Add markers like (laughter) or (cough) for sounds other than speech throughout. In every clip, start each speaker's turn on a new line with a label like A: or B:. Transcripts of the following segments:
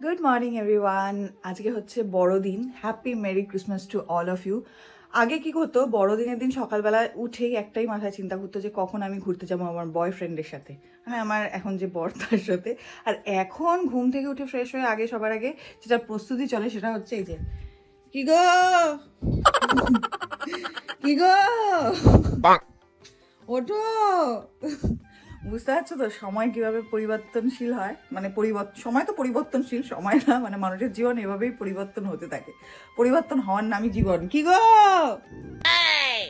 A: Good morning everyone আজকে হচ্ছে বড়দিন। Happy merry Christmas to all of you আগে কি করতো বড়দিনের দিন সকালবেলা উঠেই একটাই মাথায় চিন্তা করতো যে কখন আমি ঘুরতে যাব আমার বয়ফ্রেন্ডের সাথে। মানে আমার এখন যে বর তার সাথে। আর এখন ঘুম থেকে উঠে ফ্রেশ হয়ে আগে সবার আগে যেটা প্রস্তুতি চলে সেটা হচ্ছে এই যে কি গো? (laughs) কি গো? ওঠো। বুঝতে পারছ তো সময় কীভাবে পরিবর্তনশীল হয়? মানে পরিবর্তন সময় তো পরিবর্তনশীল সময় না মানে মানুষের জীবন এভাবেই পরিবর্তন হতে থাকে। পরিবর্তন হওয়ার নামই জীবন। কি গো?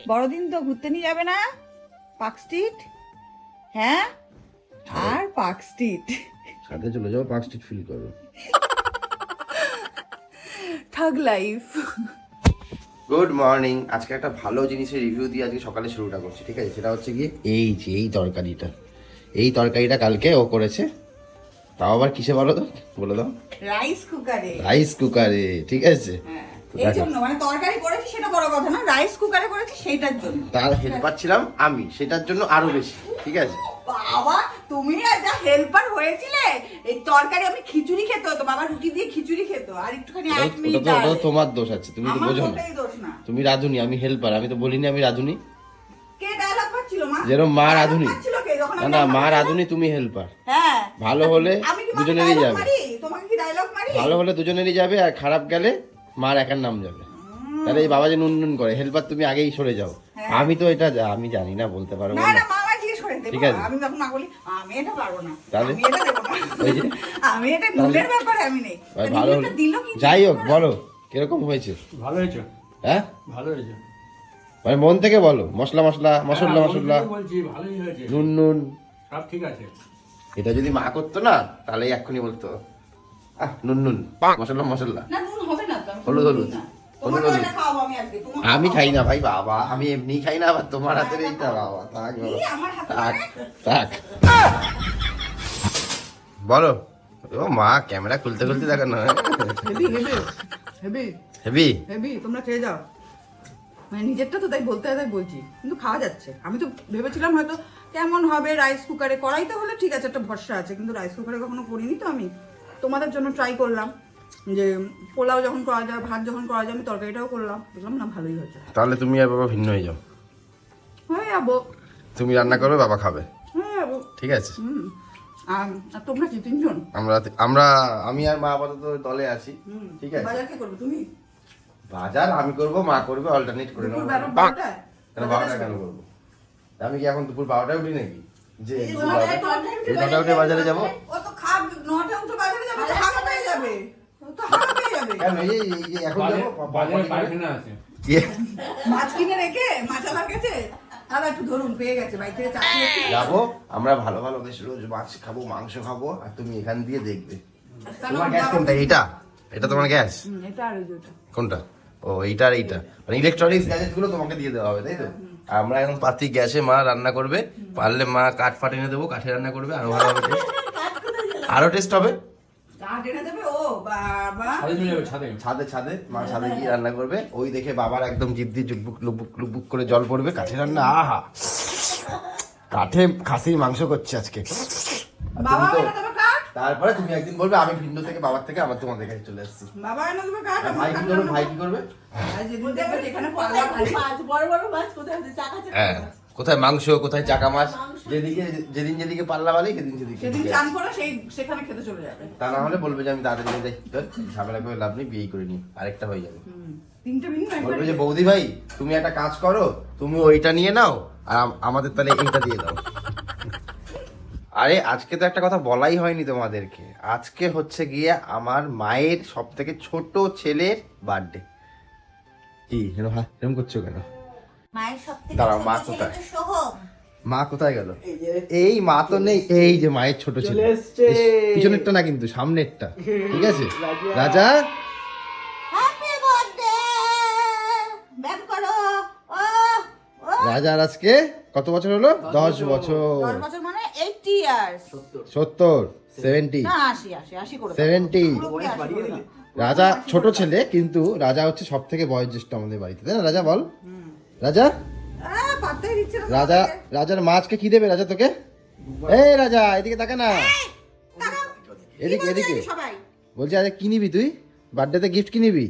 A: বড়দিন তো ঘুরতে নিয়ে যাবে না? Park Street? হ্যাঁ? আর পার্ক স্ট্রিট?
B: সাথে চলে যাও পার্ক স্ট্রিট ফিল করো।
A: থাগ লাইফ
B: গুড মর্নিং আজকে একটা ভালো জিনিসের রিভিউ দিয়ে আজকে সকালে শুরুটা করছি ঠিক আছে? সেটা হচ্ছে কি এই যে এই তরকারিটা। এই তরকারিটা কালকে ও করেছে। তাও আবার কিসে বলো তো? বলে দাও।
A: রাইস কুকারে
B: রাইস কুকারে ঠিক আছে?
A: হ্যাঁ এই জন্য মানে তরকারি করেছি সেটা বড় কথা না রাইস কুকারে করেছি সেটার জন্য।
B: তার হেল্পার ছিলাম আমি সেটার জন্য আরও বেশি ঠিক আছে?
A: বাবা তুমি হেল্পার হয়েছিলে এই তরকারি আমি খিচুড়ি খেতে হতো বাবা রুটি দিয়ে খিচুড়ি খেত আর একটুখানি এক মিনিট
B: ওটা তো তোমার দোষ আছে তুমি তো বোঝো না। তুমি রাধুনি আমি হেল্পার আমি তো বলিনি আমি রাধুনি।
A: কে ডায়লগ পাচ্ছিল মা?
B: যেরকম মা রাঁধুনি। না
A: আমি
B: না মা? রাধুনি তুমি হেল্পার
A: হ্যাঁ।
B: ভালো হলে দুজনেরই যাবে।
A: তোমাকে কি ডায়লগ মারি?
B: ভালো হলে দুজনেরই যাবে আর খারাপ গেলে মার একার নাম যাবে। তাহলে এই বাবা যে নুন নুন করে হেল্পার তুমি আগেই সরে যাও।
A: হ্যাঁ।
B: আমি তো এটা আমি জানি না বলতে পারব
A: না
B: না।
A: না মামা জিজ্ঞেস করে দেবো
B: ঠিক আছে।
A: আমি যখন মা বলি আমি এটা পারব না।
B: তাহলে?
A: আমি এটা দেবো না। আমি এটা নুনের ব্যাপারে আমি নেই।
B: ভাই ভালো হলো। যাই হোক বলো কীরকম হয়েছে?
C: ভালো হয়েছে।
B: হ্যাঁ?
C: ভালো হয়েছে।
B: মানে মন থেকে বলো। মশলা মশলা মশলা
C: হ্যাঁ,
B: মশলা।
C: হয়েছে।
B: নুন নুন।
C: সব ঠিক আছে।
B: এটা যদি মা করতো না তাহলে এক্ষুনি বলতো আহ নুন নুন মশলা মশলা।
A: না নুন হবে না তো আমি
B: হলুদ, হলুদ।
A: আমি।
B: খাই না ভাই বাবা। আমি এমনি খাই না আবার তোমার হাতের এইটা বাবা। থাক থাক? থাক। বলো। ও মা ক্যামেরা খুলতে খুলতে দেখো না
A: heavy heavy heavy
B: heavy
A: heavy তোমরা খেয়ে যাও। মানে নিজেরটা তো তাই বলতে হয় তাই বলছি। কিন্তু খাওয়া যাচ্ছে। আমি তো ভেবেছিলাম হয়তো কেমন হবে রাইস কুকারে কড়াইতে হলে ঠিক আছে একটা ভরসা আছে কিন্তু রাইস কুকারে কখনো করিনি তো আমি। তোমাদের জন্য ট্রাই করলাম যে পোলাও যখন করা যায় ভাত যখন করা যায় আমি তরকারিটাও করলাম। দেখলাম না ভালোই হয়েছে।
B: তাহলে তুমি আর বাবা ভিন্ন হয়ে যাও।
A: হয়ে যাব।
B: তুমি রান্না করবে বাবা খাবে।
A: হয়ে যাব।
B: ঠিক আছে।
A: হুম। আর তোমরা কি তিনজন?
B: আমরা আমরা আমি আর মা আপাতত দলে আছি। ঠিক আছে।
A: বাজার কে করবে তুমি?
B: বাজার আমি করব মা করবে অল্টারনেট করে নেব? কেন বারোটা কেন করব? আমি কি এখন দুপুর বারোটায় উঠি নাকি? যে
A: এই
B: দুপুর বারোটা-
A: উঠে
B: এই নটায় উঠে বাজারে যাব?
A: ও তো খাব নটা উঠে বাজারে যাবে তো হাগা পেয়ে যাবে তো হাগা পেয়ে যাবে।
B: কেন এই যে- এই এখন যাব?
C: বাজারে- বাজারে আছে।
B: কি?
A: মাছ কিনে রেখে মাছ আলার কাছে দাদা একটু ধরুন পেয়ে গেছে বাড়ি থেকে চাকরি এসেছে।
B: যাব। আমরা ভালো ভালো বেশ রোজ মাছ খাব মাংস খাব আর তুমি এখান দিয়ে দেখবে। তোমার গ্যাস কোনটা? এইটা? এটা তোমার গ্যাস?
A: এটা।
B: কোনটা? ও এইটা আর এইটা। মানে ইলেকট্রনিক্স গ্যাজেটগুলো তোমাকে দিয়ে দেওয়া হবে তাই তো? আমরা এখন পাতি গ্যাসে মা রান্না করবে পারলে মা কাঠ ফাট এনে দেবো কাঠে রান্না করবে আরও ভালো হবে। আরও টেস্ট হবে?
A: কাঠ এনে দেবে?
C: ছাদে ছাদে।
B: ছাদে ছাদে। মা ছাদে গিয়ে রান্না করবে। ওই দেখে বাবার একদম জিভ দিয়ে জুকবুক লুবুক লুবুক করে জল পড়বে কাঠে রান্না আহা! কাঠে খাসির মাংস করছে আজকে।
A: বাবা
B: তুমি তো- তারপরে তুমি একদিন বলবে আমি ভিন্ন থেকে বাবার থেকে আবার তোমাদের কাছে চলে আসছি
A: বাবা এনে দেবে আমার
B: ভাই কি করবে? ভাই কি করবে?
A: আর যেদিন দেখবে যেখানে পাল্লা
D: মাছ? বড় বড় মাছ? কোথায় আছে? চাকা চাকা
B: হ্যাঁ কোথায় মাংস কোথায় চাকা মাছ? যেদিকে যেদিন যেদিকে পাল্লা বালি সেদিন সেদিকে
A: সেদিন চান করে সেই সেখানে খেতে চলে যাবে।
B: তা না হলে বলবে যে আমি তাড়াতাড়ি নিয়ে যাই। ধর, ঝামেলা করে লাভ নেই বিয়ে করে নি আরেকটা হয়ে যাবে।
A: হুম, তিনটে
B: বলবে যে বৌদি ভাই তুমি একটা কাজ করো তুমি ওইটা নিয়ে নাও আর আমাদের তাহলে এইটা দিয়ে দাও। আরে আজকে তো একটা কথা বলাই হয়নি তোমাদেরকে। আজকে হচ্ছে গিয়ে আমার মায়ের সব থেকে ছোট ছেলের বার্থডে কি কেন হা এরকম করছ কেন? দাঁড়াও, মা কোথায়? মা কোথায় গেল? এই মা তো নেই এই যে মায়ের ছোট ছেলে। পিছনেরটা না কিন্তু সামনেরটা। ঠিক আছে? (laughs) রাজা। রাজার আজকে কত বছর হলো? দশ বছর।
D: দশ বছর 80 years।
B: সত্তর। সেভেন্টি
D: না, 80, 80, 80 করে
B: সেভেন্টি
D: পুরোপুরি 80 করে দাও।
B: রাজা ছোট ছেলে কিন্তু রাজা হচ্ছে সব থেকে বয়োজ্যেষ্ঠ আমাদের বাড়িতে তাই না? রাজা বল। রাজা? রাজা রাজার মাছকে কি দেবে রাজা তোকে? এই রাজা এদিকে তাকা না। এদিকে এদিকে। বলছি আরে কি নিবি তুই? বার্থডেতে গিফট কি নিবি?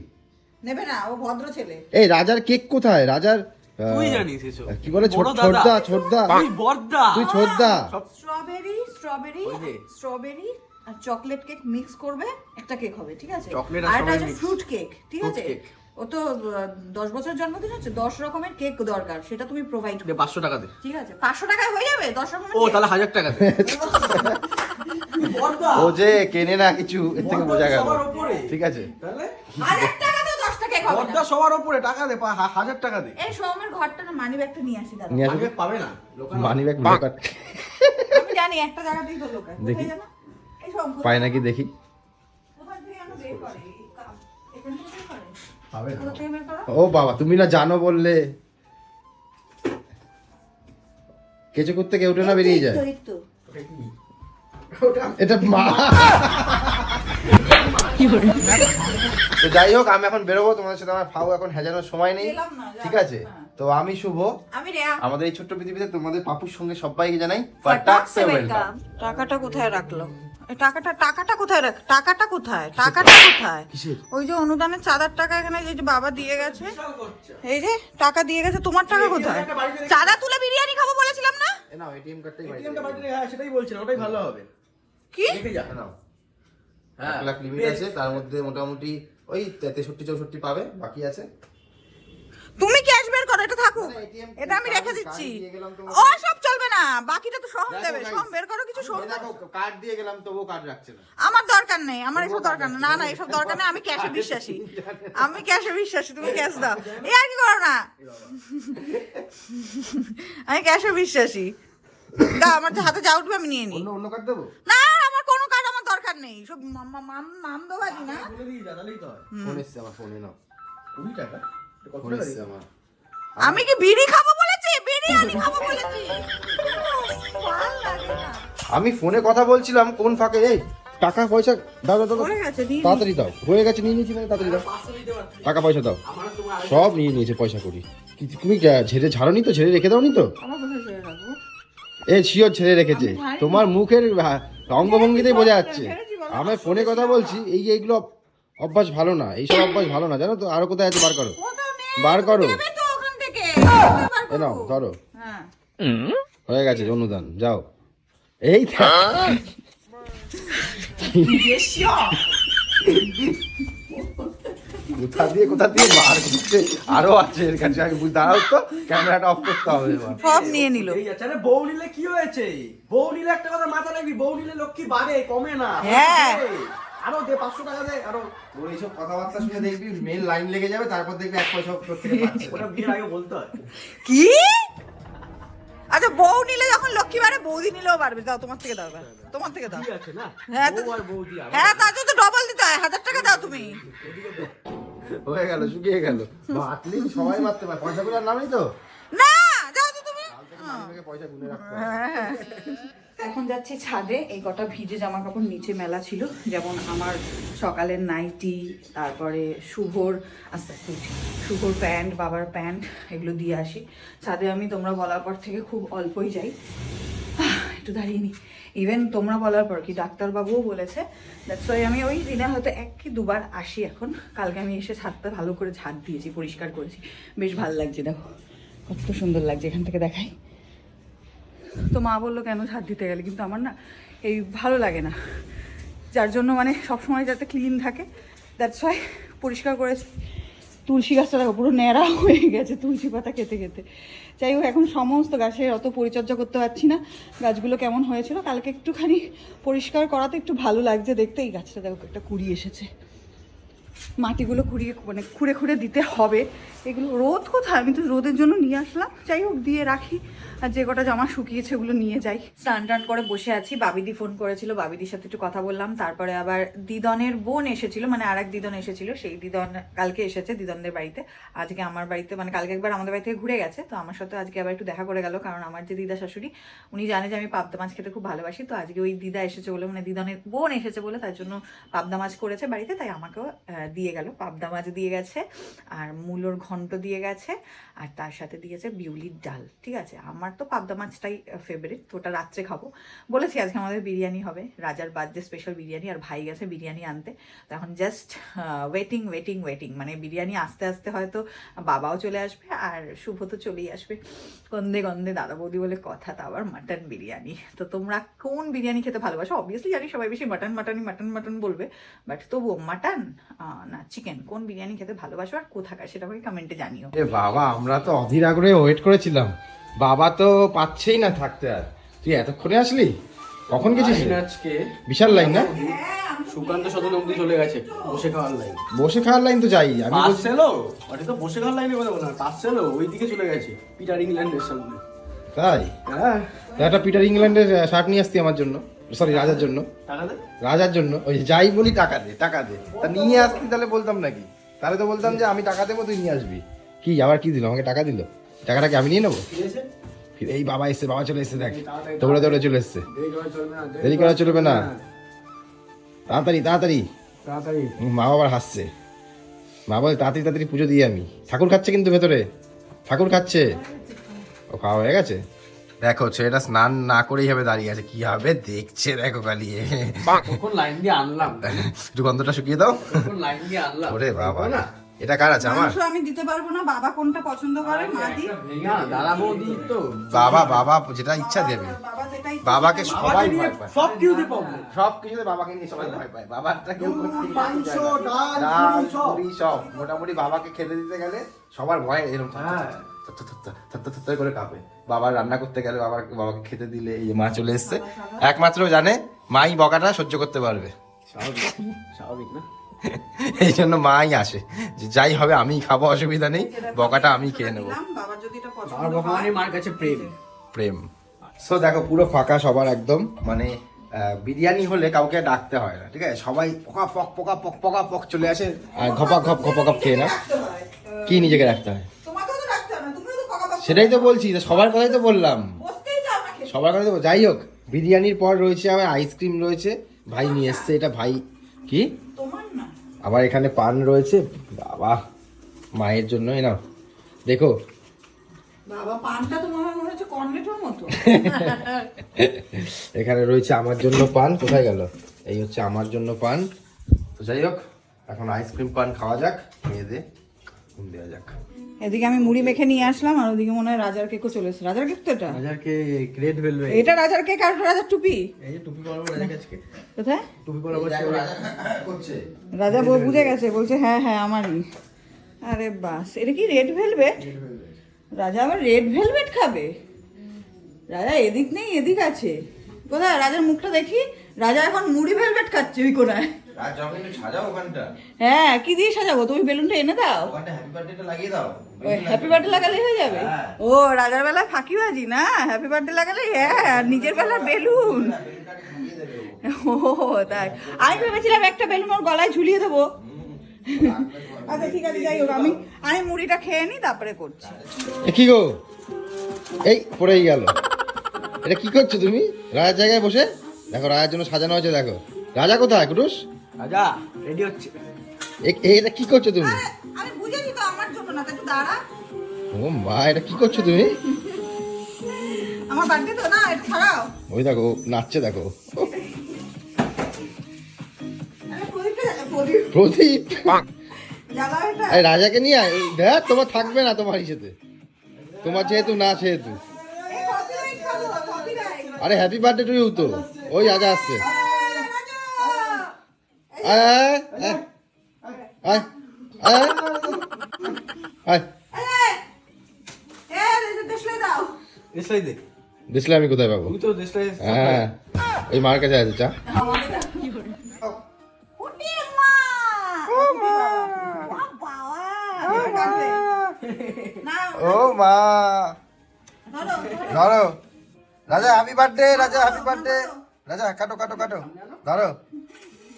A: নেবে না ও ভদ্র ছেলে।
B: এই রাজার কেক কোথায়? রাজার
C: তুই জানিস এসব।
B: কি বলে। ছোটদা ছোটদা।
C: তুই বর্দা
B: তুই ছোটদা।
A: স্ট্রবেরি স্ট্রবেরি স্ট্রবেরি আর চকলেট কেক মিক্স করবে একটা কেক হবে ঠিক আছে?
C: Chocolate আর
A: একটা। ফ্রুট কেক ঠিক আছে? ও তো দশ বছর জন্মদিন হচ্ছে দশ রকমের কেক দরকার সেটা তুমি প্রোভাইড
C: দে পাঁচশো টাকা দে।
A: ঠিক আছে? পাঁচশো টাকায় হয়ে যাবে? দশ রকমের
C: ও তাহলে হাজার টাকা দে। (laughs)
B: ও যে কেনে না কিছু এর থেকে বোঝা গেল। ঠিক আছে?
C: তাহলে?
A: হাজার টাকা না।
C: সবার উপরে টাকা দে হাজার টাকা দে।
A: এই সৌমের ঘরটা না মানি ব্যাগটা নিয়ে আসি দাদা।
B: আসবি?
C: আগে পাবে না লোকাল
B: মানি ব্যাগ লোকাট
A: আমি জানি একটা জায়গাতেই তো
B: দেখি।
A: কোথায় এই সোম,
B: পায় নাকি দেখি? ও বাবা তুমি না জানো বললে। কেঁচো করতে কেউ না বেরিয়ে যায়। এটা মা (laughs) তো যাই হোক আমি এখন বেরোবো তোমাদের সাথে আমার ফাউ এখন হেজানোর সময় নেই। ঠিক আছে। তো আমি শুভ। আমাদের এই ছোট্ট পৃথিবীতে তোমাদের পাপুর সঙ্গে সবাইকে জানাই
A: টাকাটা কোথায় রাখল? টাকাটা টাকাটা কোথায় রাখ টাকাটা কোথায়? টাকাটা কোথায়? ওই যে অনুদানের চাঁদার টাকা এখানে যে বাবা দিয়ে গেছে। এই যে টাকা দিয়ে গেছে তোমার টাকা কোথায়? চাঁদা তুলে বিরিয়ানি খাব বলেছিলাম না?
B: এটিএম কার্ডটাই
C: হ্যাঁ, সেটাই বলছিলাম ওটাই ভালো হবে।
A: কি?
C: দেখে যা
B: নাও। এক লাখ লিমিট আছে তার মধ্যে মোটামুটি ওই তেষট্টি চৌষট্টি পাবে বাকি আছে।
A: তুমি ক্যাশ বের করো এটা থাকুক। এটা আমি রেখে দিচ্ছি। ও সব চলবে না। বাকিটা তো সহম দেবে। সহম বের করো কিছু সহম দেবে।
B: কার্ড দিয়ে গেলাম তবুও কার্ড রাখছে না।
A: আমার দরকার নেই আমার এসব দরকার নেই না না। এসব দরকার নেই আমি ক্যাশে বিশ্বাসী। আমি ক্যাশে বিশ্বাসী তুমি ক্যাশ দাও। এই আর কি করো না? আমি ক্যাশে বিশ্বাসী। দাও আমার হাতে যা উঠবে আমি নিয়ে নিই।
B: অন্য অন্য কার্ড দেবো?
A: না আমার কোনো কাজ আমার দরকার নেই সব মাম- মাম- মাম- মামদোবাজি না?
C: তো হয়।
B: ফোন এসছে আমার ফোনে নাও।
C: কুড়ি টাকা?
B: ফোন
C: টাকা
B: এসছে আমার।
A: আমি কি বিড়ি খাব বলেছি? বিরিয়ানি খাব বলেছি। ভালো লাগে না।
B: আমি ফোনে কথা বলছিলাম কোন ফাঁকে? এই টাকা পয়সা দাও দাও দাও দাও।
A: হয়ে
B: তাড়াতাড়ি দাও। হয়ে গেছে নিয়ে নিয়েছি মানে তাড়াতাড়ি দাও। টাকা পয়সা দাও। সব নিয়ে নিয়েছে পয়সা করি কি- তুমি কি- ঝেড়ে ঝাড়নি তো? ঝেড়ে রেখে তো?
A: কোথায় ছেড়ে রাখব?
B: এ শিওর ছেড়ে রেখেছে। তোমার মুখের অঙ্গভঙ্গিতেই বোঝা যাচ্ছে। আমি ফোনে কথা বলছি এই যে এইগুলো অভ্যাস ভালো না এইসব অভ্যাস ভালো না জানো তো? আরও কোথায় আছে? বার করো। বার করো। এ নাও ধরো।
A: হ্যাঁ।
B: হয়ে গেছে অনুদান যাও। এই। কোথা দিয়ে কোথা দিয়ে বার করছে? আরও আছে এর কাছে আগে বুঝ দাঁড়াও তো ক্যামেরাটা অফ করতে হবে এবার।
A: সব নিয়ে নিল।
C: এই আরে বউ নিলে কি হয়েছে? বউ নিলে একটা কথা মাথা রাখবি বউ নিলে লক্ষ্মী বাড়ে কমে না।
A: হ্যাঁ।
C: আরও দে পাঁচশো টাকা দে আরও
B: ওর এইসব কথাবার্তা শুনে দেখবি মেন লাইন লেগে যাবে তারপর দেখবি এক পয়সা পাচ্ছে
C: ওটা বিয়ের আগে বলতে হয়।
A: কি? আচ্ছা বউ নিলে যখন লক্ষ্মী বাড়ে বৌদি নিলেও বাড়বে। দাও তোমার থেকে দাও তোমার থেকে দাও।
C: ঠিক আছে না?
A: হ্যাঁ। হ্যাঁ তার জন্য তো ডবল দিতে হয় হাজার টাকা দাও তুমি।
B: হয়ে গেল শুকিয়ে গেল। (laughs) মাতলি সবাই মারতে পারে। পয়সা গুলো নামই তো।
A: না যাও তো তুমি।
B: পয়সা গুনে রাখতে
A: হ্যাঁ, এখন যাচ্ছি ছাদে এই কটা ভিজে জামা কাপড় নিচে মেলা ছিল যেমন আমার সকালের নাইটি তারপরে শুভর আস্তে আস্তে শুভর প্যান্ট বাবার প্যান্ট এগুলো দিয়ে আসি। ছাদে আমি তোমরা বলার পর থেকে খুব অল্পই যাই। একটু দাঁড়িয়ে নি। ইভেন তোমরা বলার পর কি ডাক্তারবাবুও বলেছে? দ্যাটস ওয়াই আমি ওই দিনে হয়তো এক কি দুবার আসি এখন। কালকে আমি এসে ছাদটা ভালো করে ঝাড় দিয়েছি, পরিষ্কার করেছি। বেশ ভালো লাগছে, দেখো। কত সুন্দর লাগছে এখান থেকে দেখাই। তো মা বলল, কেন ঝাড় দিতে গেলে? কিন্তু আমার না এই ভালো লাগে না। যার জন্য মানে সবসময় যাতে ক্লিন থাকে। দ্যাটস ওয়াই পরিষ্কার করে তুলসী গাছটা দেখো, পুরো ন্যাড়া হয়ে গেছে, তুলসী পাতা খেতে খেতে যাই হোক, এখন সমস্ত গাছের অত পরিচর্যা করতে পারছি না। গাছগুলো কেমন হয়েছিল, কালকে একটুখানি পরিষ্কার করাতে একটু ভালো লাগছে দেখতে। এই গাছটা দেখো, একটা কুড়ি এসেছে। মাটিগুলো খুঁড়িয়ে মানে খুঁড়ে খুঁড়ে দিতে হবে। এগুলো রোদ কোথায়? আমি তো রোদের জন্য নিয়ে আসলাম। যাই হোক, দিয়ে রাখি। আর যে কটা জামা শুকিয়েছে ওগুলো নিয়ে যাই। স্নান টান করে বসে আছি। বাবিদি ফোন করেছিল, বাবিদির সাথে একটু কথা বললাম। তারপরে আবার দিদনের বোন এসেছিল মানে আর এক দিদন এসেছিল। সেই দিদন কালকে এসেছে দিদনদের বাড়িতে। আজকে আমার বাড়িতে মানে কালকে একবার আমাদের বাড়ি থেকে ঘুরে গেছে। তো আমার সাথে আজকে আবার একটু দেখা করে গেল, কারণ আমার যে দিদা শাশুড়ি, উনি জানে যে আমি পাবদা মাছ খেতে খুব ভালোবাসি। তো আজকে ওই দিদা এসেছে বলে মানে দিদনের বোন এসেছে বলে, তার জন্য পাবদা মাছ করেছে বাড়িতে। তাই আমাকেও দিয়ে গেল, পাবদা মাছ দিয়ে গেছে, আর মূলোর ঘন্ট দিয়ে গেছে, আর তার সাথে দিয়েছে বিউলির ডাল, ঠিক আছে? আমার তো পাবদা মাছটাই ফেভারিট তো ওটা রাত্রে খাব। বলেছি আজকে আমাদের বিরিয়ানি হবে, রাজার বার্থডে স্পেশাল বিরিয়ানি, আর ভাই গেছে বিরিয়ানি আনতে। তো এখন জাস্ট ওয়েটিং ওয়েটিং ওয়েটিং মানে বিরিয়ানি আস্তে আস্তে হয়তো বাবাও চলে আসবে, আর শুভ তো চলেই আসবে। গন্ধে গন্ধে দাদা বৌদি বলে কথা, তা আবার মাটন বিরিয়ানি। তো তোমরা কোন বিরিয়ানি খেতে ভালোবাসো? অবভিয়াসলি জানি সবাই বেশি মাটন মাটনই মাটন মাটন বলবে বাট তবুও মাটন না। চিকেন কোন বিরিয়ানি খেতে ভালোবাসো আর কোথাকার সেটা আমাকে কমেন্টে জানিও।
B: এ বাবা আমরা তো অধীর আগ্রহে ওয়েট করেছিলাম। বাবা তো পাচ্ছেই না থাকতে আর। তুই এতক্ষণে আসলি? কখন গেছিস?
C: আজকে।
B: বিশাল লাইন না?
C: সুকান্ত সদন অব্দি চলে গেছে বসে খাওয়ার লাইন
B: বসে খাওয়ার লাইন তো যাই আমি
C: পার্সেলও ওটা তো বসে খাওয়ার লাইনে কথা বলা পার্সেলও ওই দিকে চলে গেছে পিটার ইংল্যান্ডের সামনে।
B: তাই?
C: হ্যাঁ।
B: একটা পিটার ইংল্যান্ডের শার্ট নিয়ে আসতি আমার জন্য। সরি রাজার জন্য। রাজার জন্য ওই যাই বলি টাকা দে টাকা দে। তা নিয়ে আসতি তাহলে বলতাম নাকি? তাহলে তো বলতাম যে আমি টাকা দেবো তুই নিয়ে আসবি। কি আবার কি দিল? আমাকে টাকা দিল? টাকাটা কি আমি নিয়ে নেব? এই বাবা এসছে বাবা চলে এসে দেখ। দৌড়ে দৌড়ে চলে এসছে।
C: দেরি করা চলবে না
B: তাড়াতাড়ি তাড়াতাড়ি। মা বাবার হাসছে। মা বলে তাড়াতাড়ি তাড়াতাড়ি পুজো দিই আমি। ঠাকুর খাচ্ছে কিন্তু ভেতরে। ঠাকুর খাচ্ছে। ও খাওয়া হয়ে গেছে? দেখো ছেলেটা স্নান না করেই হবে দাঁড়িয়ে আছে। কি হবে দেখছে দেখো কালিয়ে
C: কখন লাইন দিয়ে আনলাম।
B: একটু গন্ধটা শুকিয়ে দাও।
C: কখন লাইন দিয়ে আনলাম।
B: ওরে বাবা। না। এটা কার আছে আমার?
A: আমি দিতে পারব না বাবা কোনটা পছন্দ করে মা দি।
C: না দাদা বৌদি তো।
B: বাবা বাবা যেটা ইচ্ছা দেবে। বাবাকে সবাই ভয় পায়।
C: সব কিছুতে প্রবলেম
B: সব কিছুতে বাবাকে নিয়ে সবাই ভয় পায়। বাবারটা কেউ করতে
C: মাংস, ডাল, সব।
B: মোটামুটি বাবাকে খেতে দিতে গেলে সবার ভয় এরকম
C: হ্যাঁ।
B: থর করে কাঁপে বাবার রান্না করতে গেলে বাবার বাবাকে খেতে দিলে এই যে মা চলে এসছে। একমাত্র জানে মাই বকাটা সহ্য করতে পারবে।
C: স্বাভাবিক স্বাভাবিক না? (laughs)
B: এই জন্য মাই আসে। যে যাই হবে আমি খাব অসুবিধা নেই। বকাটা আমি খেয়ে নেব।
A: বাবার যদি এটা পছন্দ
C: আমার ভগবানের মার কাছে প্রেম।
B: প্রেম। সো দেখো পুরো ফাঁকা সবার একদম। মানে বিরিয়ানি হলে কাউকে ডাকতে হয় না ঠিক আছে? সবাই পকা পক পোকা পক পকা পক চলে আসে। আর ঘপা ঘপ ঘপা ঘপ খেয়ে না কি নিজেকে রাখতে হয়
A: তোমাকেও তো রাখতে হবে না তুমিও তো পকা পকা
B: সেটাই তো বলছি সবার কথাই তো বললাম। সবার কথাই তো যাই হোক বিরিয়ানির পর রয়েছে আবার আইসক্রিম রয়েছে। ভাই নিয়ে এসছে এটা ভাই। কি? আবার এখানে পান রয়েছে। বাবা মায়ের জন্য নাও। দেখো। (laughs) এখানে রয়েছে আমার জন্য পান কোথায় গেল? এই হচ্ছে আমার জন্য পান। তো যাই হোক এখন আইসক্রিম পান খাওয়া যাক ঘুম দেওয়া যাক।
A: এদিকে আমি মুড়ি মেখে নিয়ে আসলাম আর ওদিকে মনে হয় রাজার কেকও চলে এসেছে। রাজার কেক তো এটা?
C: রাজারকে গ্রেট ভেলভেট
A: এটা রাজার কেক আর রাজার টুপি?
C: এই যে টুপি পরাবো রাজার কাছে
A: কোথায়?
C: টুপি পরাবো
B: করছে।
A: রাজা বউ বুঝে গেছে বলছে হ্যাঁ হ্যাঁ আমারই। আরে বাস এটা কি রেড ভেলভেট রাজা আবার রেড ভেলভেট খাবে? রাজা এদিক নেই এদিক আছে। কোথায়? রাজার মুখটা দেখি রাজা এখন মুড়ি ভেলভেট খাচ্ছে ওই কোনায়।
B: আর যখন একটু সাজাও ওখানটা।
A: হ্যাঁ কি দিয়ে সাজাবো? তুমি বেলুনটা এনে দাও।
B: ওখানটা হ্যাপি বার্থডেটা লাগিয়ে দাও।
A: হ্যাপি বার্থডে লাগালে হয়ে যাবে?
B: হ্যাঁ।
A: ও রাজার বেলা ফাঁকিবাজি না? হ্যাপি বার্থডে লাগালে হ্যাঁ আর নিজের বেলা বেলুন ও তাই। আমি ভেবেছিলাম একটা বেলুন ওর গলায় ঝুলিয়ে দেবো। আচ্ছা ঠিক আছে যাই হোক আমি আমি মুড়িটা খেয়ে নিই তারপরে করছি।
B: এ কি গো? এই পড়েই গেল। এটা কি করছ তুমি? রাজার জায়গায় বসে? দেখো রাজার জন্য সাজানো হয়েছে দেখো। রাজা কোথায় কুটুস?
C: রাজা রেডি হচ্ছে।
B: এটা কি করছ তুমি?
A: আমি বুঝেছি তো আমার জন্য না একটু দাঁড়া।
B: ও মা এটা কি করছ তুমি?
A: আমার বার্থডে তো না এটা ছাড়াও
B: ওই দেখো নাচছে দেখো।
A: প্রদীপ
B: প্রদীপ।
A: জ্বালা এটা।
B: আরে রাজাকে নিয়ে আয়। দেখ তোমার থাকবে না তোমার ইসেতে। তোমার যেহেতু না সেহেতু। আরে হ্যাপি বার্থডে টু ইউ তো। ওই রাজা আসছে
A: এই, রাজা!
B: আয় আয় আয় আয় আয় আয়
A: এই, এই, দেশলাই দাও
C: দেশলাই দে
B: দেখলে আমি কোথায় পাবো? হ্যাঁ। ওই মার কাছে আছে চা। ও মা।
A: ধরো।
B: Raja happy birthday Raja happy birthday Raja কাটো কাটো কাটো। ধরো।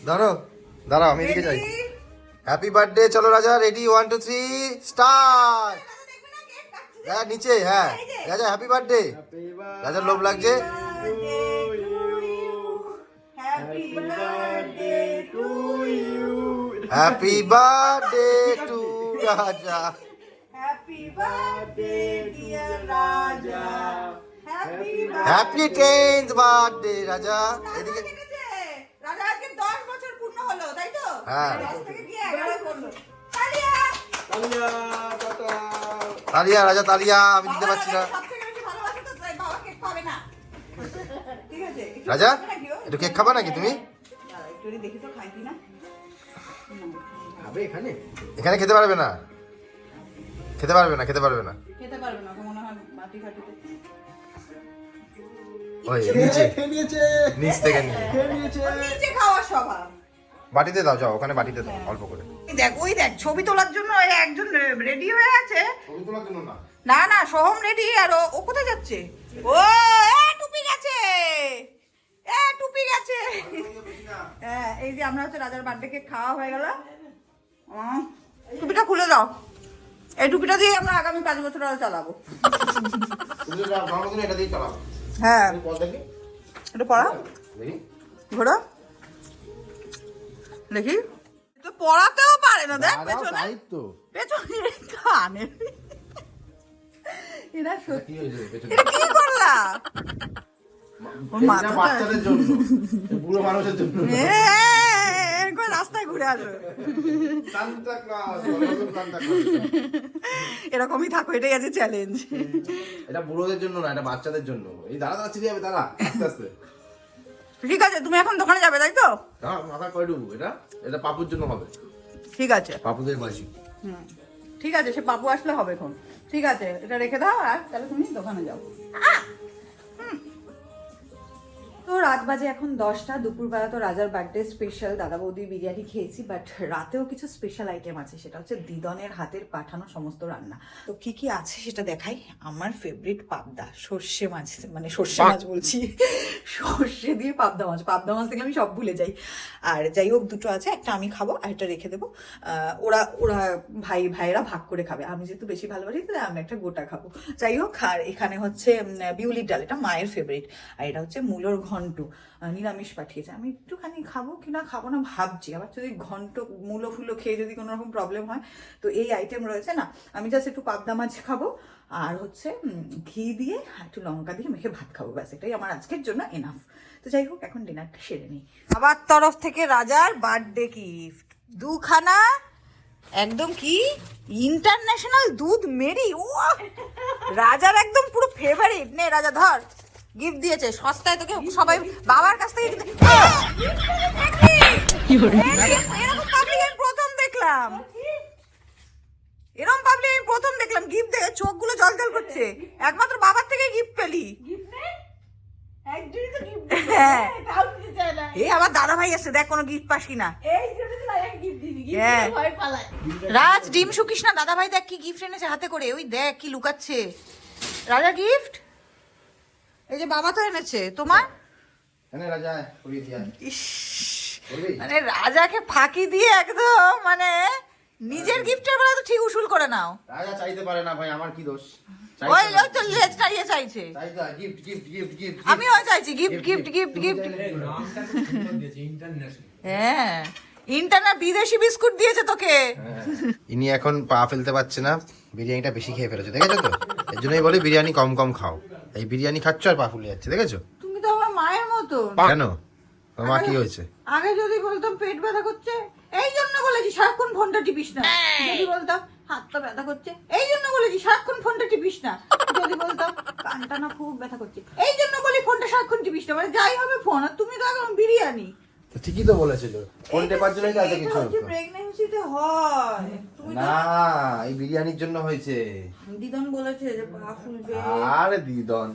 B: ধরো। দাঁড়াও আমি এদিকে যাই। হ্যাপি বার্থডে চলো Raja ready one two three start হ্যাঁ নিচে হ্যাঁ। রাজা হ্যাপি বার্থডে রাজার লোভ লাগছে।
A: Happy birthday to you.
B: Happy birthday to Raja
A: happy birthday dear Raja happy
B: happy tenth birthday Raja এদিকে
A: রাজা আজকে 10 বছর পূর্ণ হলো তাই তো
B: হ্যাঁ।
A: 10 থেকে গিয়ে 11 করল তালিয়া
C: তালিয়া টাটা।
B: তালিয়া রাজা তালিয়া আমি দিতে পারছি না। রাজা একটু কেক খাবা নাকি তুমি?
C: এখানে?
B: এখানে খেতে পারবে না? খেতে পারবে না খেতে পারবে না।
A: খেতে পারবে না
B: ওই নিচে। নিচ থেকে
C: নিয়েছে।
A: নিচে খাওয়ার স্বভাব
B: বাটিতে দাও যাও ওখানে বাটিতে দাও অল্প করে।
A: দেখ ওই দেখ ছবি তোলার জন্য ওই একজন রেডি হয়ে আছে।
B: ছবি তোলার জন্য না।
A: না না সোহম রেডি আর ও- কোথায় যাচ্ছে? ও এ টুপি গেছে! এ টুপি গেছে! হ্যাঁ এই যে আমরা হচ্ছে রাজার বার্থডে কেক খাওয়া হয়ে গেল। টুপিটা খুলে দাও। এই টুপিটা দিয়ে আমরা আগামী পাঁচ বছর আরও চালাবো। হ্যাঁ। এটা পড়া। ঘোড়া দেখি। তো পড়াতেও পারে না দেখ পেছনে। পেছনে কানে। এরা সত্যি
B: কি
A: এটা কি করলা? ওর
B: এটা
A: মাথাটা-
B: বাচ্চাদের জন্য। বুড়ো মানুষের জন্য।
A: রাস্তায় ঘুরে। এরকমই থাকো এটাই আছে চ্যালেঞ্জ
B: এটা বুড়োদের জন্য না এটা বাচ্চাদের জন্য। এই দাঁড়া দাঁড়া চিড়ে যাবে দাঁড়া আস্তে আস্তে।
A: ঠিক আছে তুমি এখন দোকানে যাবে তাই তো?
B: দাঁড়া মাথা কয় ডুবু এটা? এটা পাপুর জন্য হবে।
A: ঠিক আছে।
B: পাপুদের বাসি
A: হুম ঠিক আছে সে পাপু আসলে হবে এখন। ঠিক আছে এটা রেখে দাও আর তাহলে তুমি দোকানে যাও। তো রাত বাজে এখন দশটা দুপুরবেলা তো রাজার বার্থডে স্পেশাল দাদা বৌদি বিরিয়ানি খেয়েছি বাট রাতেও কিছু স্পেশাল আইটেম আছে সেটা হচ্ছে দিদনের হাতের পাঠানো সমস্ত রান্না। তো কি কি আছে সেটা দেখাই? আমার ফেভারিট পাবদা সর্ষে মাছ মানে সর্ষে মাছ বলছি। সর্ষে দিয়ে পাবদা মাছ পাবদা মাছ থেকে আমি সব ভুলে যাই। আর যাই হোক দুটো আছে একটা আমি খাব আর একটা রেখে দেবো। ওরা ওরা ভাই ভাইয়েরা ভাগ করে খাবে। আমি যেহেতু বেশি ভালোবাসি তাই আমি একটা গোটা খাব। যাই হোক আর এখানে হচ্ছে বিউলির ডাল এটা মায়ের ফেভারিট আর এটা হচ্ছে মূলর ঘন্ট নিরামিষ পাঠিয়েছে। আমি একটুখানি খাব কি না খাব না ভাবছি। আবার যদি ঘন্ট মূলো ফুলো খেয়ে যদি কোনো রকম প্রবলেম হয়, তো এই আইটেম রয়েছে না, আমি জাস্ট একটু পাবদা মাছ খাব। আর হচ্ছে ঘি দিয়ে একটু লঙ্কা দিয়ে মেখে ভাত খাব। ব্যাস, এটাই আমার আজকের জন্য এনাফ তো যাই হোক, এখন ডিনারটা সেরে নিই। আবার তরফ থেকে রাজার বার্থডে গিফট দুখানা, একদম কি? ইন্টারন্যাশনাল দুধ মেরি ও রাজার একদম পুরো ফেভারিট নে রাজা, ধর। গিফট দিয়েছে সস্তায় তোকে সবাই বাবার কাছ থেকে এরকম পাবলিক আমি প্রথম দেখলাম। এরকম পাবলিক আমি প্রথম দেখলাম গিফট দেখে চোখগুলো জল জল করছে। একমাত্র বাবার থেকে গিফট পেলি। হ্যাঁ। এই আবার দাদা ভাই এসে দেখ কোনো গিফট পাস কিনা। হ্যাঁ। রাজ ডিম শুকিস না দাদা ভাই দেখ কি গিফট এনেছে হাতে করে। ওই দেখ কি লুকাচ্ছে। রাজা গিফট এই যে বাবা তো এনেছে তোমার?
B: এনে রাজা করিয়ে দিয়া
A: ইস মানে রাজাকে ফাঁকি দিয়ে একদম মানে নিজের গিফটের বেলা তো ঠিক উসুল করে নাও।
B: রাজা চাইতে পারে না ভাই আমার কি দোষ?
A: ওই তো লেজ চাইছে
B: গিফট গিফট গিফট গিফট
A: আমিও চাইছি গিফট গিফট হ্যাঁ ইন্টারনেট বিদেশি বিস্কুট দিয়েছে তোকে।
B: ইনি এখন পা ফেলতে পারছে না বিরিয়ানিটা বেশি খেয়ে ফেলেছে দেখেছ তো? এর জন্যই বলি বিরিয়ানি কম কম খাও। এই বিরিয়ানি খাচ্ছ আর পা ফুলে যাচ্ছে দেখেছ?
A: তুমি তো আমার মায়ের মতো
B: কেন? তোমার মা কি হয়েছে?
A: আগে যদি বলতাম পেট ব্যথা করছে এই জন্য বলেছি সারাক্ষণ ফোনটা টিপিস না। যদি বলতাম হাতটা ব্যথা করছে এই জন্য বলেছি সারাক্ষণ ফোনটা টিপিস না। যদি বলতাম কানটা না খুব ব্যথা করছে এই জন্য বলি ফোনটা সারাক্ষণ টিপিস না। মানে যাই হবে ফোন আর তুমি তো এখন বিরিয়ানি।
B: ঠিকই তো বলেছিল। ফোন টেপার জন্যই তো এত কিছু হতো
A: প্রেগন্যান্সিতে হয়।
B: না এই বিরিয়ানির জন্য হয়েছে।
A: দিদন বলেছে যে পা ফুলবে।
B: আরে দিদন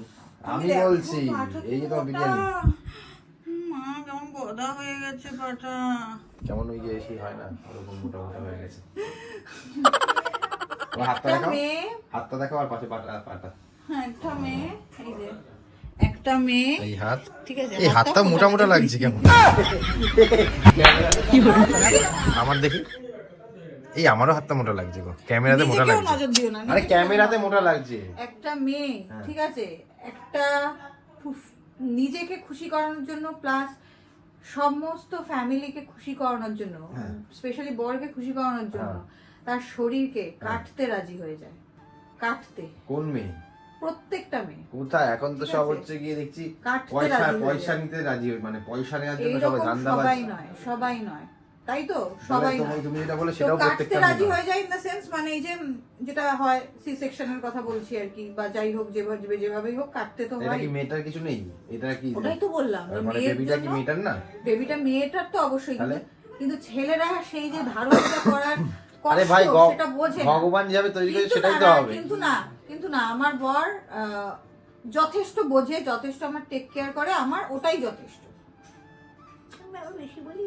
B: আমি
A: দেখো,
B: বলছি এই যে
A: তো
B: তোমার বিরিয়ানি।
A: মা কেমন গদা হয়ে গেছে পাটা।
B: কেমন ওই যে এসি হয় না ওরকম মোটা মোটা হয়ে গেছে। (laughs) হাতটা দেখাও। হাতটা দেখাও আর পাশে পাটা পাটা।
A: হ্যাঁ একটা মেয়ে এই যে। একটা মেয়ে।
B: এই হাত
A: ঠিক আছে
B: এই হাতটা মোটা মোটা লাগছে কেমন? আমার দেখি। এই আমারও হাতটা মোটা লাগছে গো। ক্যামেরাতে মোটা লাগছে।
A: নজর দিও না
B: আরে ক্যামেরাতে মোটা লাগছে।
A: একটা মেয়ে ঠিক আছে? একটা নিজেকে খুশি করানোর জন্য প্লাস সমস্ত ফ্যামিলিকে খুশি করানোর জন্য
B: হ্যাঁ।
A: স্পেশালি বরকে খুশি করানোর জন্য তার শরীরকে কাটতে রাজি হয়ে যায়। কাটতে।
B: কোন মেয়ে?
A: প্রত্যেকটা মেয়ে।
B: কোথায়? এখন তো সব হচ্ছে গিয়ে দেখছি পয়সা পয়সা নিতে রাজি মানে পয়সা নেওয়ার জন্য সবাই
A: সবাই নয় সবাই নয়। তাই তো? সবাই নয়।
B: তুমি- যেটা বলে সেটাও প্রত্যেকটা
A: রাজি হয়ে যায় ইন দ্য সেন্স মানে এই যে যেটা হয় সি সেকশনের কথা বলছি আর কি বা যাই হোক যেভাবে যেভাবেই হোক কাটতে তো
B: এটা কি মেয়েটার কিছু নেই? এটা কি
A: ওটাই তো বললাম
B: মানে বেবিটা কি মেয়েটার না?
A: বেবিটা মেয়েটার তো অবশ্যই কিন্তু ছেলেরা সেই যে ধারণটা করার
B: আরে ভাই
A: সেটা বোঝে
B: ভগবান যাবে তৈরি করে সেটাই তো হবে।
A: কিন্তু না। কিন্তু না আমার বর যথেষ্ট বোঝে যথেষ্ট আমার টেক কেয়ার করে আমার ওটাই যথেষ্ট। বেশি বলি।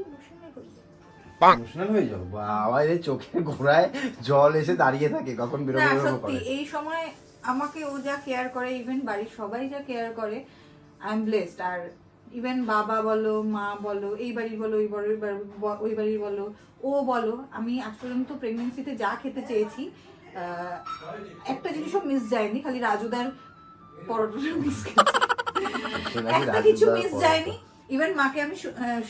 B: ইমোশনাল হয়ে যাও বাবা চোখের গোড়ায় জল এসে দাঁড়িয়ে থাকে কখন
A: না
B: বেরোবো বেরোবো
A: সত্যি
B: করে।
A: এই সময় আমাকে ও যা কেয়ার করে ইভেন বাড়ির সবাই যা কেয়ার করে আই এম ব্লেসড আর ইভেন বাবা বলো মা বলো এই বাড়ির বলো ওই বাড়ির ওই বাড়ির বলো ও বলো আমি আজ পর্যন্ত প্রেগনেন্সিতে যা খেতে চেয়েছি একটা জিনিসও মিস যায়নি খালি রাজুদার পরোটাটা মিস (laughs) একটা কিছু মিস যায়নি। ইভেন মাকে আমি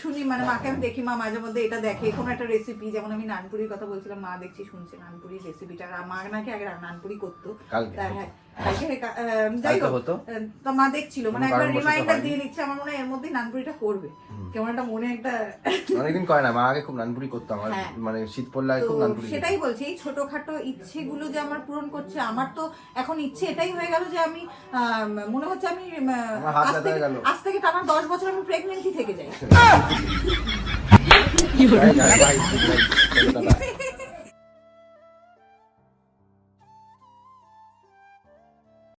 A: শুনি মানে মাকে আমি দেখি মা মাঝে মধ্যে এটা দেখে কোনো একটা রেসিপি যেমন আমি নানপুরির কথা বলছিলাম মা দেখছি শুনছে নানপুরির রেসিপিটা মা নাকি আগে নানপুরি করতো। হ্যাঁ, যাই হোক
B: হতো?
A: মা দেখছিল মানে একবার রিমাইন্ডার দিয়ে দিচ্ছে আমার মনে হয় এর মধ্যেই নানপুরিটা করবে কেমন একটা মনে একটা
B: অনেকদিন করে না মা আগে খুব নানপুরি করতো আমার
A: হ্যাঁ।
B: মানে শীত পড়লে খুব নানপুরি
A: সেটাই বলছি এই ছোটখাটো ইচ্ছেগুলো যে আমার পূরণ করছে আমার তো এখন ইচ্ছে এটাই হয়ে গেল যে আমি মনে হচ্ছে আমি আজ থেকে
B: হয়ে
A: টানা দশ বছর আমি প্রেগনেন্টই থেকে যাই